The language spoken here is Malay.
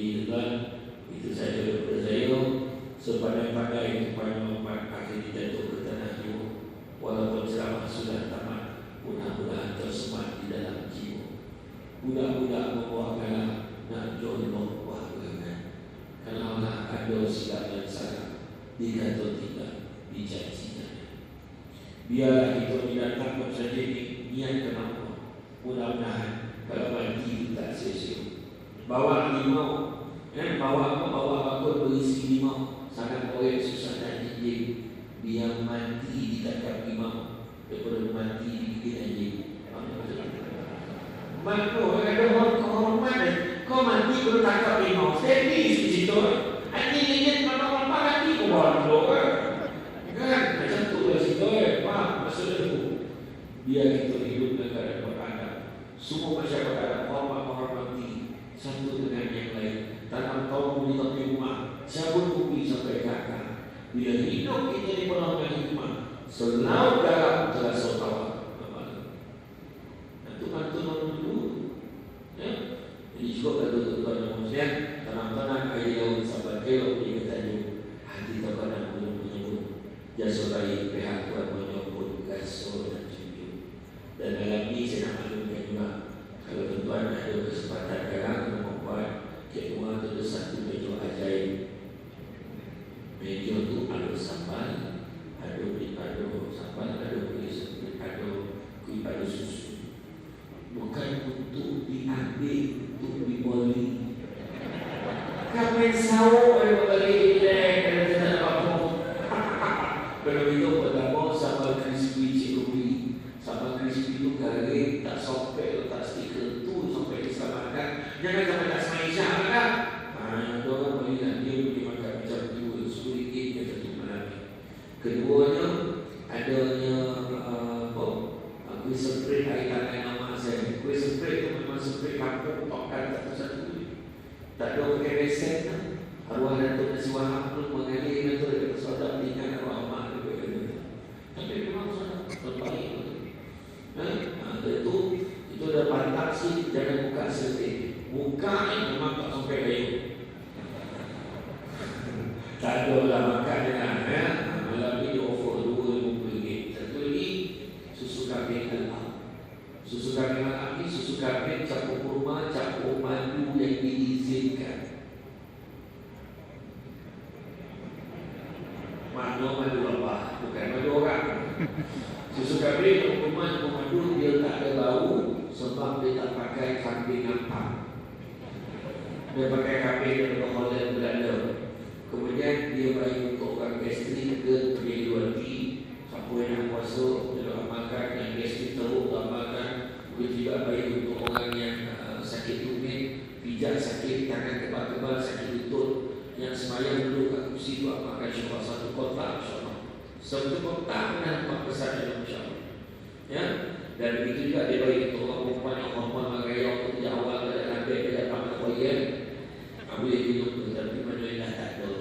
Jadi tuan itu saja daripada saya Sepadan-padan kepada Muhammad akhir jatuh ke tanah jiwa Walaupun ceramah sudah tamat Mudah-mudahan tersemat di dalam jiwa Budak-budak membawa kalah Nak jodoh wahgangan Kerana ada silap yang salah Dikata tidak dijanjikan Biarlah kita tidak takut saja ni Niat kenapa Mudah-mudahan kalau mati tak sia-sia Bawa limau. Eh, bawa apa? Bawa apa berisi limau? Sangat orang susah dan jijik Biar mati di takap limau. Daripada mati di bikin anjing Makro, ada orang kehormat Kau mati baru takap limau. Steady di situ Anjing ingin mana orang mati Kau bawa dulu Kan? Macam tu lah situ eh. Faham? Maksud itu Biar kita hidup dengan keadaan beradab Semua masyarakat ada hormat menghormati Satu dengan yang lain. Tanam kaum di tepi rumah cabut bumi sampai kakak bila hidup kita di dengan hikmah selalu dalam terasa tawa itu bantu orang dulu ya. Juga kata tuan yang muslim tanam-tanam air daun sahabat kelok dia kata hati tak pernah belum menyebut. Jasa baik pihak tuan menyebut gaso dan cucu. Dan dalam ini saya nak maklumkan juga kalau tuan ada kesempatan sekarang untuk membuat Cik Umar tu ada satu meja ajaib Meja tu ada sambal Ada ada sambal Ada kuih Ada kuih ada susu. Bukan untuk diambil Untuk diboli Kami sawo Ada balik Ada tidak apa-apa Kalau itu pertama Sambal crispy Cik Rupi Sambal crispy tu garing Tak sopek Tak stiker tu Sampai diselamatkan. Jangan sampai tak semaisha kan Hanya ada orang melihat dia boleh makan macam tu Sepuluh ringgit dia satu malam Keduanya Adanya uh, apa Kuih spray air tangan nama saya Kuih spray tu memang spray kampung Tokkan satu-satu Tak ada pakai reset kan. Arwah Datuk Nasi Wahab pun mengalir Itu dekat saudara tinggal arwah mak Tapi memang saudara terbaik Ha? Ha, itu itu ada pantang sih jangan buka setir buka memang tak sampai kayu tak ada lah makan dengan ya. malam ni dia offer dua lima puluh ringgit satu lagi susu kambing alam susu kambing alam ni susu kambing campur kurma campur madu yang diizinkan madu madu apa bukan madu orang Susu kambing untuk yang dia tak ada bau sebab dia tak pakai kambing nampak. Dia pakai kambing dari Holland Belanda. Kemudian dia bagi untuk orang gastrik ke pergi luar negeri. Siapa yang nak puasa, dia nak makan yang gastrik teruk tak makan. Juga bagi untuk orang yang uh, sakit tumit, pijak sakit, tangan kebal-kebal, sakit lutut. Yang semayang duduk situ apakah insyaAllah satu kota insyaAllah. Satu kota dengan empat besar dalam insyaAllah. Ya? Dan begitu juga dia bagi kita orang Rumpah yang Rumpah Maka yang Allah Tidak Allah Tidak Nabi Tidak Pak Tidak Pak Tidak Pak Tidak Pak